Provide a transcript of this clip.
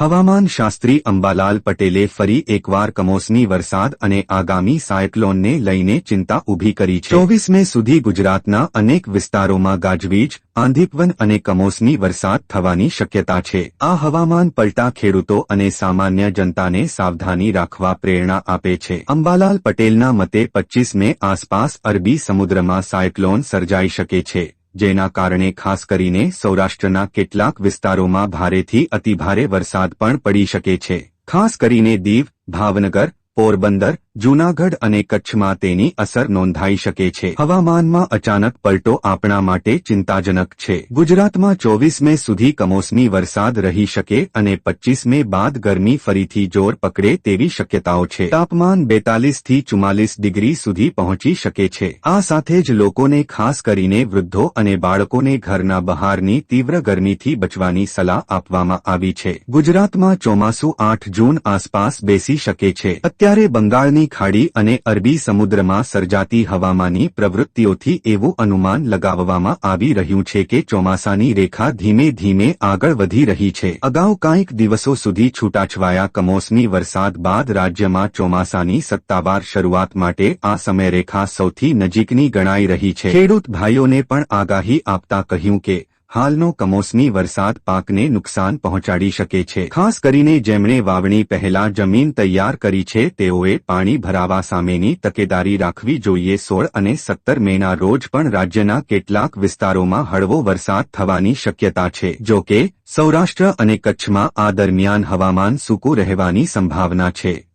હવામાન શાસ્ત્રી અંબાલાલ પટેલે ફરી એકવાર કમોસમી વરસાદ અને આગામી સાયક્લોનને લઈને ચિંતા ઊભી કરી છે. ચોવીસ મે સુધી ગુજરાતના અનેક વિસ્તારોમાં ગાજવીજ, આંધીપવન અને કમોસમી વરસાદ થવાની શક્યતા છે. આ હવામાન પલટા ખેડૂતો અને સામાન્ય જનતાને સાવધાની રાખવા પ્રેરણા આપે છે. અંબાલાલ પટેલના મતે પચ્ચીસ મે આસપાસ અરબી સમુદ્રમાં સાયક્લોન સર્જાઈ શકે છે. જેના કારણે ખાસ કરીને સૌરાષ્ટ્રના કેટલાક વિસ્તારોમાં ભારેથી અતિભારે વરસાદ પણ પડી શકે છે. ખાસ કરીને દીવ, ભાવનગર પોરબંદર, જૂનાગઢ અને કચ્છમાં તેની અસર નોંધાઈ શકે છે. હવામાનમાં અચાનક પલટો આપણા માટે ચિંતાજનક છે. ગુજરાતમાં ચોવીસ મે સુધી કમોસમી વરસાદ રહી શકે અને પચીસ મે બાદ ગરમી ફરીથી જોર પકડે તેવી શક્યતાઓ છે. તાપમાન બેતાલીસથી ચુમ્માલીસ ડિગ્રી સુધી પહોંચી શકે છે. આ સાથે જ લોકોને ખાસ કરીને વૃદ્ધો અને બાળકોને ઘરના બહારની તીવ્ર ગરમીથી બચવાની સલાહ આપવામાં આવી છે. ગુજરાતમાં ચોમાસું આઠ જૂન આસપાસ બેસી શકે છે. અત્યારે બંગાળની ખાડી અને અરબી સમુદ્રમાં સર્જાતી હવામાની પ્રવૃત્તિઓથી એવું અનુમાન લગાવવામાં આવી રહ્યું છે કે ચોમાસાની રેખા ધીમે ધીમે આગળ વધી રહી છે. અગાઉ કાંઈક દિવસો સુધી છૂટાછવાયા કમોસમી વરસાદ બાદ રાજ્યમાં ચોમાસાની સત્તાવાર શરૂઆત માટે આ સમયરેખા સૌથી નજીકની ગણાઈ રહી છે. ખેડૂત ભાઈઓને પણ આગાહી આપતા કહ્યું કે હાલનો કમોસમી વરસાદ પાકને નુકસાન પહોંચાડી શકે છે. ખાસ કરીને જેમણે વાવણી પહેલા જમીન તૈયાર કરી છે, તેઓએ પાણી ભરાવા સામેની તકેદારી રાખવી જોઈએ. સોળ અને સત્તર મેના રોજ પણ રાજ્યના કેટલાક વિસ્તારોમાં હળવો વરસાદ થવાની શક્યતા છે. જો કે સૌરાષ્ટ્ર અને કચ્છમાં આ દરમિયાન હવામાન સૂકું રહેવાની સંભાવના છે.